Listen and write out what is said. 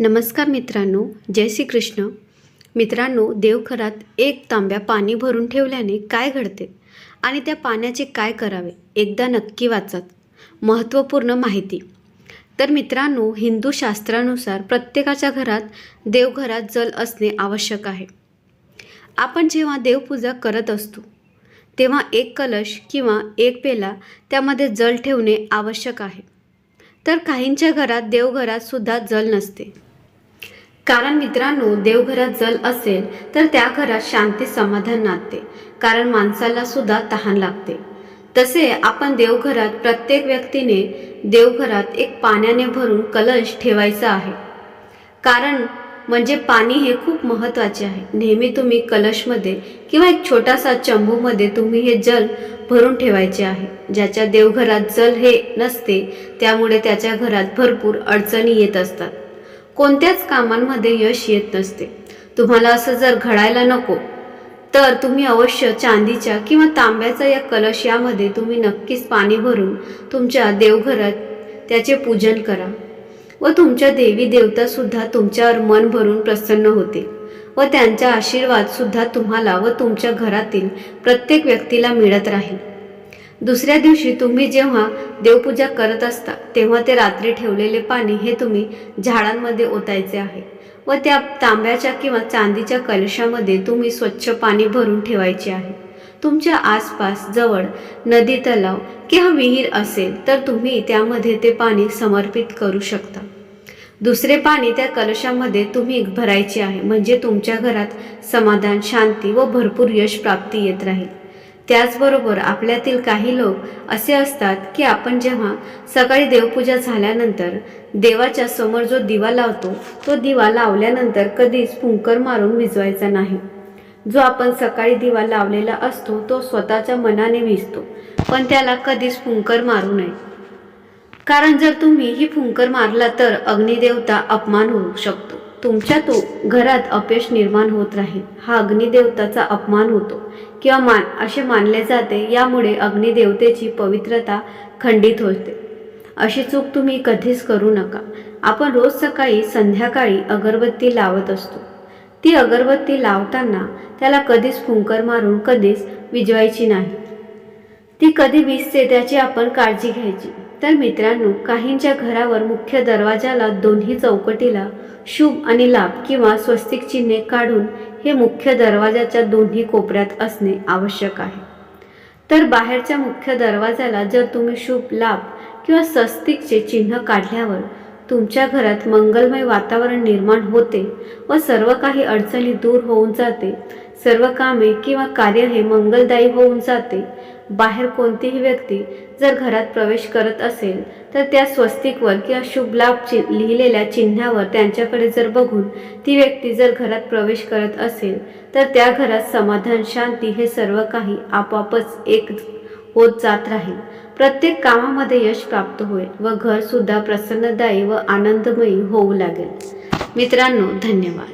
नमस्कार मित्रांनो जय श्री कृष्ण मित्रांनो देवघरात एक तांब्या पाणी भरून ठेवल्याने काय घडते आणि त्या पाण्याचे काय करावे एकदा नक्की वाचत. महत्त्वपूर्ण माहिती. तर मित्रांनो हिंदू शास्त्रानुसार प्रत्येकाच्या घरात देवघरात जल असणे आवश्यक आहे. आपण जेव्हा देवपूजा करत असतो तेव्हा एक कलश किंवा एक पेला त्यामध्ये जल ठेवणे आवश्यक आहे. तर काहींच्या घरात देवघरात सुद्धा जल नसते. कारण मित्रांनो देवघरात जल असेल तर त्या घरात शांती समाधान नाते. कारण माणसाला सुद्धा तहान लागते. तसे आपण देवघरात प्रत्येक व्यक्तीने देवघरात एक पाण्याने भरून कलश ठेवायचा आहे. कारण म्हणजे पाणी हे खूप महत्त्वाचे आहे. नेहमी तुम्ही कलशमध्ये किंवा एक छोटासा चंबूमध्ये तुम्ही हे जल भरून ठेवायचे आहे. ज्याच्या देवघरात जल हे नसते त्यामुळे त्याच्या घरात भरपूर अडचणी येत असतात. कोणत्याच कामांमध्ये यश येत नसते. तुम्हाला असं जर घडायला नको तर तुम्ही अवश्य चांदीच्या किंवा तांब्याचा या कलश यामध्ये तुम्ही नक्कीच पाणी भरून तुमच्या देवघरात त्याचे पूजन करा व तुमच्या देवी देवतासुद्धा तुमच्यावर मन भरून प्रसन्न होतील व त्यांचा आशीर्वादसुद्धा तुम्हाला व तुमच्या घरातील प्रत्येक व्यक्तीला मिळत राहील. दुसऱ्या दिवशी तुम्ही जेव्हा देवपूजा करत असता तेव्हा ते रात्री ठेवलेले पाणी हे तुम्ही झाडांमध्ये ओतायचे आहे व त्या तांब्याच्या किंवा चांदीच्या कलशामध्ये तुम्ही स्वच्छ पाणी भरून ठेवायचे आहे. तुमच्या आसपास जवळ नदी तलाव किंवा विहीर असेल तर तुम्ही त्यामध्ये ते पाणी समर्पित करू शकता. दुसरे पाणी त्या कलशामध्ये तुम्ही भरायचे आहे म्हणजे तुमच्या घरात समाधान शांती व भरपूर यश प्राप्ती येत राहील. त्याचबरोबर आपल्यातील काही लोक असे असतात की आपण जेव्हा सकाळी देवपूजा झाल्यानंतर देवाच्या समोर जो दिवा लावतो तो दिवा लावल्यानंतर कधीच फुंकर मारून विजवायचा नाही. जो आपण सकाळी दिवा लावलेला असतो तो स्वतःच्या मनाने विजतो पण त्याला कधीच फुंकर मारू नये. कारण जर तुम्ही ही फुंकर मारला तर अग्निदेवता अपमान होऊ शकतो. तुमच्या तो घरात अपयश निर्माण होत राहील. हा अग्निदेवताचा अपमान होतो. किंवा मान असे मानले जाते. यामुळे अग्निदेवतेची पवित्रता खंडित होते. अशी चूक तुम्ही कधीच करू नका. आपण रोज सकाळी संध्याकाळी अगरबत्ती लावत असतो. ती अगरबत्ती लावताना त्याला कधीच फुंकर मारून कधीच विजवायची नाही. ती कधी विजते त्याची आपण काळजी घ्यायची. तर मित्रांनो काहींच्या घरावर मुख्य दरवाजाला दोन्ही चौकटीला शुभ आणि लाभ किंवा स्वस्तिक चिन्हे काढून हे मुख्य दरवाजाच्या दोन्ही कोपऱ्यात असणे आवश्यक आहे. तर बाहेरच्या मुख्य दरवाजाला जर तुम्ही शुभ लाभ किंवा स्वस्तिकचे चिन्ह काढल्यावर तुमच्या घरात मंगलमय वातावरण निर्माण होते व सर्व काही अडचणी दूर होऊन जाते. सर्व कामे किंवा कार्य हे मंगलदायी होऊन जाते बाहेर कोणतीही व्यक्ती जर घरात प्रवेश करत असेल तर त्या स्वस्तिकवर किंवा शुभ लाभ चि लिहिलेल्या चिन्हावर त्यांच्याकडे जर बघून ती व्यक्ती जर घरात प्रवेश करत असेल तर त्या घरात समाधान शांती हे सर्व काही आपापच एक होत जात राहील. प्रत्येक कामामध्ये यश प्राप्त होईल व घरसुद्धा प्रसन्नदायी व आनंदमयी होऊ लागेल. मित्रांनो धन्यवाद.